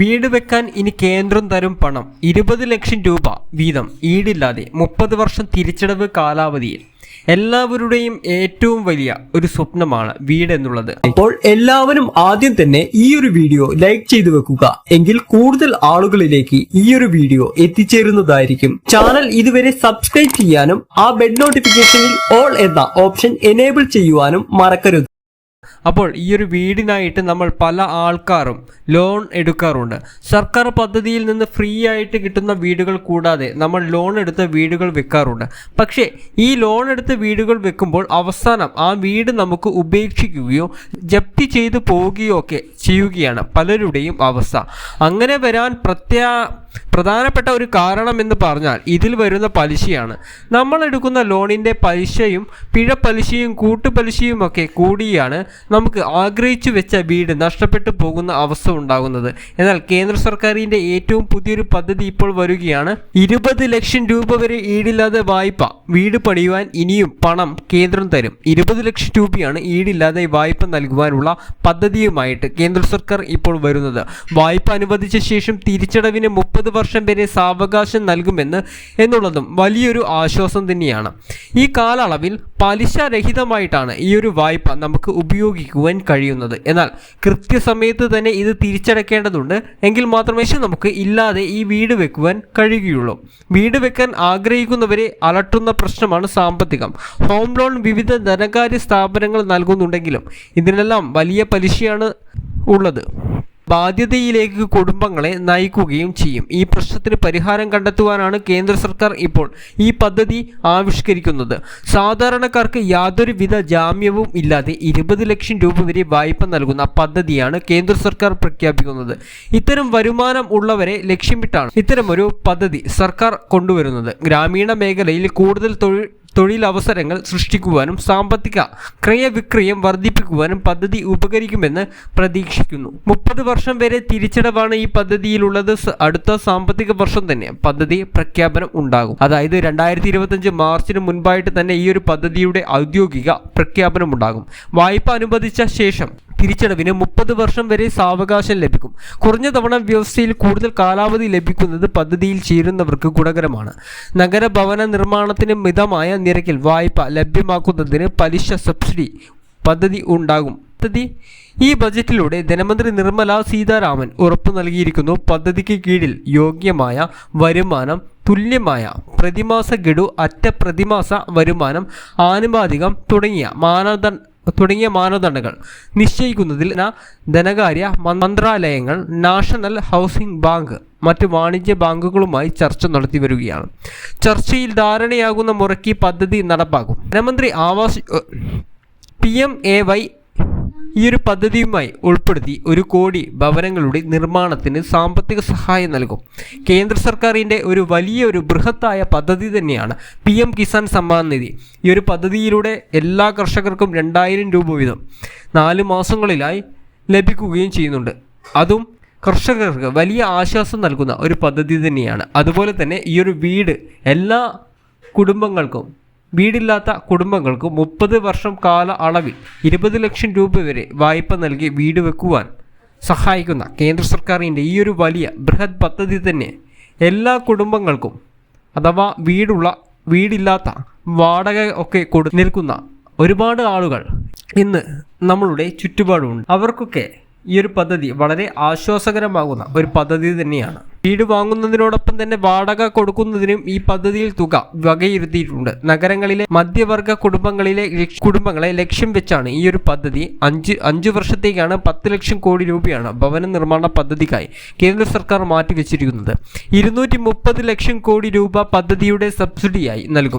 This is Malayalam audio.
വീട് വെക്കാൻ ഇനി കേന്ദ്രം തരും പണം ഇരുപത് ലക്ഷം രൂപ വീതം. ഈടില്ലാതെ മുപ്പത് വർഷം തിരിച്ചടവ് കാലാവധിയിൽ. എല്ലാവരുടെയും ഏറ്റവും വലിയ ഒരു സ്വപ്നമാണ് വീട് എന്നുള്ളത്. അപ്പോൾ എല്ലാവരും ആദ്യം തന്നെ ഈ ഒരു വീഡിയോ ലൈക്ക് ചെയ്തു വെക്കുക. എങ്കിൽ കൂടുതൽ ആളുകളിലേക്ക് ഈ ഒരു വീഡിയോ എത്തിച്ചേരുന്നതായിരിക്കും. ചാനൽ ഇതുവരെ സബ്സ്ക്രൈബ് ചെയ്യാനും ആ ബെഡ് നോട്ടിഫിക്കേഷനിൽ ഓൾ എന്ന ഓപ്ഷൻ എനേബിൾ ചെയ്യുവാനും മറക്കരുത്. അപ്പോൾ ഈ ഒരു വീടിനായിട്ട് നമ്മൾ പല ആൾക്കാരും ലോൺ എടുക്കാറുണ്ട്. സർക്കാർ പദ്ധതിയിൽ നിന്ന് ഫ്രീ ആയിട്ട് കിട്ടുന്ന വീടുകൾ കൂടാതെ നമ്മൾ ലോൺ എടുത്ത വീടുകൾ വെക്കാറുണ്ട്. പക്ഷേ ഈ ലോൺ എടുത്ത വീടുകൾ വെക്കുമ്പോൾ അവസാനം ആ വീട് നമുക്ക് ഉപേക്ഷിക്കുകയോ ജപ്തി ചെയ്തു പോവുകയോ ഒക്കെ ചെയ്യുകയാണ് പലരുടെയും അവസ്ഥ. അങ്ങനെ വരാൻ പ്രത്യാ പ്രധാനപ്പെട്ട ഒരു കാരണം എന്ന് പറഞ്ഞാൽ ഇതിൽ വരുന്ന പലിശയാണ്. നമ്മൾ എടുക്കുന്ന ലോണിന്റെ പലിശയും പിഴ പലിശയും കൂട്ടുപലിശയും ഒക്കെ കൂടിയാണ് നമുക്ക് ആഗ്രഹിച്ചു വെച്ച വീട് നഷ്ടപ്പെട്ടു പോകുന്ന അവസ്ഥ ഉണ്ടാകുന്നത്. എന്നാൽ കേന്ദ്ര സർക്കാരിന്റെ ഏറ്റവും പുതിയൊരു പദ്ധതി ഇപ്പോൾ വരികയാണ്. ഇരുപത് ലക്ഷം രൂപ വരെ ഈടില്ലാതെ വായ്പ വീട് പണിയുവാൻ ഇനിയും പണം കേന്ദ്രം തരും. ഇരുപത് ലക്ഷം രൂപയാണ് ഈടില്ലാതെ വായ്പ നൽകുവാനുള്ള പദ്ധതിയുമായിട്ട് കേന്ദ്ര സർക്കാർ ഇപ്പോൾ വരുന്നത്. വായ്പ അനുവദിച്ച ശേഷം തിരിച്ചടവിന് മുപ്പത് വർഷം വരെ സാവകാശം നൽകുമെന്ന് എന്നുള്ളതും വലിയൊരു ആശ്വാസം തന്നെയാണ്. ഈ കാലയളവിൽ പലിശരഹിതമായിട്ടാണ് ഈ ഒരു വായ്പ നമുക്ക് ഉപയോഗിക്കുവാൻ കഴിയുന്നത്. എന്നാൽ കൃത്യസമയത്ത് തന്നെ ഇത് തിരിച്ചടക്കേണ്ടതുണ്ട്. എങ്കിൽ മാത്രമേ നമുക്ക് ഇല്ലാതെ ഈ വീട് വെക്കുവാൻ കഴിയുകയുള്ളൂ. വീട് വെക്കാൻ ആഗ്രഹിക്കുന്നവരെ അലട്ടുന്ന പ്രശ്നമാണ് സാമ്പത്തികം. ഹോം ലോൺ വിവിധ ധനകാര്യ സ്ഥാപനങ്ങൾ നൽകുന്നുണ്ടെങ്കിലും ഇതിനെല്ലാം വലിയ പലിശയാണ് ഉള്ളത്. ബാധ്യതയിലേക്ക് കുടുംബങ്ങളെ നയിക്കുകയും ചെയ്യും. ഈ പ്രശ്നത്തിന് പരിഹാരം കണ്ടെത്തുവാനാണ് കേന്ദ്ര സർക്കാർ ഇപ്പോൾ ഈ പദ്ധതി ആവിഷ്കരിക്കുന്നത്. സാധാരണക്കാർക്ക് യാതൊരുവിധ ജാമ്യവും ഇല്ലാതെ ഇരുപത് ലക്ഷം രൂപ വരെ വായ്പ നൽകുന്ന പദ്ധതിയാണ് കേന്ദ്ര സർക്കാർ പ്രഖ്യാപിക്കുന്നത്. ഇത്തരം വരുമാനം ഉള്ളവരെ ലക്ഷ്യമിട്ടാണ് ഇത്തരമൊരു പദ്ധതി സർക്കാർ കൊണ്ടുവരുന്നത്. ഗ്രാമീണ മേഖലയിൽ കൂടുതൽ തൊഴിൽ തൊഴിലവസരങ്ങൾ സൃഷ്ടിക്കുവാനും സാമ്പത്തിക ക്രയവിക്രയം വർദ്ധിപ്പിക്കുവാനും പദ്ധതി ഉപകരിക്കുമെന്ന് പ്രതീക്ഷിക്കുന്നു. മുപ്പത് വർഷം വരെ തിരിച്ചടവാണ് ഈ പദ്ധതിയിലുള്ളത്. അടുത്ത സാമ്പത്തിക വർഷം തന്നെ പദ്ധതി പ്രഖ്യാപനം ഉണ്ടാകും. അതായത് രണ്ടായിരത്തി ഇരുപത്തഞ്ച് മാർച്ചിന് മുൻപായിട്ട് തന്നെ ഈ ഒരു പദ്ധതിയുടെ ഔദ്യോഗിക പ്രഖ്യാപനം ഉണ്ടാകും. വായ്പ അനുവദിച്ച ശേഷം തിരിച്ചടവിന് മുപ്പത് വർഷം വരെ സാവകാശം ലഭിക്കും. കുറഞ്ഞ തവണ വ്യവസ്ഥയിൽ കൂടുതൽ കാലാവധി ലഭിക്കുന്നത് പദ്ധതിയിൽ ചേരുന്നവർക്ക് ഗുണകരമാണ്. നഗരഭവന നിർമ്മാണത്തിന് മിതമായ നിരക്കിൽ വായ്പ ലഭ്യമാക്കുന്നതിന് പലിശ സബ്സിഡി പദ്ധതി ഉണ്ടാകും. പദ്ധതി ഈ ബജറ്റിലൂടെ ധനമന്ത്രി നിർമ്മല സീതാരാമൻ ഉറപ്പു നൽകിയിരിക്കുന്നു. പദ്ധതിക്ക് കീഴിൽ യോഗ്യമായ വരുമാനം തുല്യമായ പ്രതിമാസ ഗഡു അറ്റ പ്രതിമാസ വരുമാനം ആനുപാതികം തുടങ്ങിയ മാനദണ്ഡ തുടങ്ങിയ മാനദണ്ഡങ്ങൾ നിശ്ചയിക്കുന്നതിൽ ധനകാര്യ മന്ത്രാലയങ്ങൾ നാഷണൽ ഹൗസിംഗ് ബാങ്ക് മറ്റ് വാണിജ്യ ബാങ്കുകളുമായി ചർച്ച നടത്തി വരികയാണ്. ചർച്ചയിൽ ധാരണയാകുന്ന മുറയ്ക്ക് പദ്ധതി നടപ്പാക്കും. ധനമന്ത്രി Awas P M A Y ഈ ഒരു പദ്ധതിയുമായി ഉൾപ്പെടുത്തി ഒരു കോടി ഭവനങ്ങളുടെ നിർമ്മാണത്തിന് സാമ്പത്തിക സഹായം നൽകും. കേന്ദ്ര സർക്കാരിന്റെ ഒരു വലിയ ഒരു ബൃഹത്തായ പദ്ധതി തന്നെയാണ് പി എം കിസാൻ സമ്മാൻ നിധി. ഈ ഒരു പദ്ധതിയിലൂടെ എല്ലാ കർഷകർക്കും രണ്ടായിരം രൂപ വീതം നാല് മാസങ്ങളിലായി ലഭിക്കുകയും ചെയ്യുന്നുണ്ട്. അതും കർഷകർക്ക് വലിയ ആശ്വാസം നൽകുന്ന ഒരു പദ്ധതി തന്നെയാണ്. അതുപോലെ തന്നെ ഈ ഒരു വീട് എല്ലാ കുടുംബങ്ങൾക്കും വീടില്ലാത്ത കുടുംബങ്ങൾക്ക് മുപ്പത് വർഷം കാല അളവിൽ ഇരുപത് ലക്ഷം രൂപ വരെ വായ്പ നൽകി വീട് വെക്കുവാൻ സഹായിക്കുന്ന കേന്ദ്ര സർക്കാരിന്റെ ഈ ഒരു വലിയ ബൃഹത് പദ്ധതി തന്നെ എല്ലാ കുടുംബങ്ങൾക്കും അഥവാ വീടുള്ള വീടില്ലാത്ത വാടക ഒക്കെ കൊടു നിൽക്കുന്ന ഒരുപാട് ആളുകൾ ഇന്ന് നമ്മളുടെ ചുറ്റുപാടുമുണ്ട്. അവർക്കൊക്കെ ഈ ഒരു പദ്ധതി വളരെ ആശ്വാസകരമാകുന്ന ഒരു പദ്ധതി തന്നെയാണ്. വീട് വാങ്ങുന്നതിനോടൊപ്പം തന്നെ വാടക കൊടുക്കുന്നതിനും ഈ പദ്ധതിയിൽ തുക വകയിരുത്തിയിട്ടുണ്ട്. നഗരങ്ങളിലെ മധ്യവർഗ കുടുംബങ്ങളിലെ കുടുംബങ്ങളെ ലക്ഷ്യം വെച്ചാണ് ഈ ഒരു പദ്ധതി അഞ്ച് അഞ്ചു വർഷത്തേക്കാണ് പത്ത് ലക്ഷം കോടി രൂപയാണ് ഭവന നിർമ്മാണ പദ്ധതിക്കായി കേന്ദ്ര സർക്കാർ മാറ്റിവെച്ചിരിക്കുന്നത്. ഇരുന്നൂറ്റി ലക്ഷം കോടി രൂപ പദ്ധതിയുടെ സബ്സിഡിയായി നൽകും.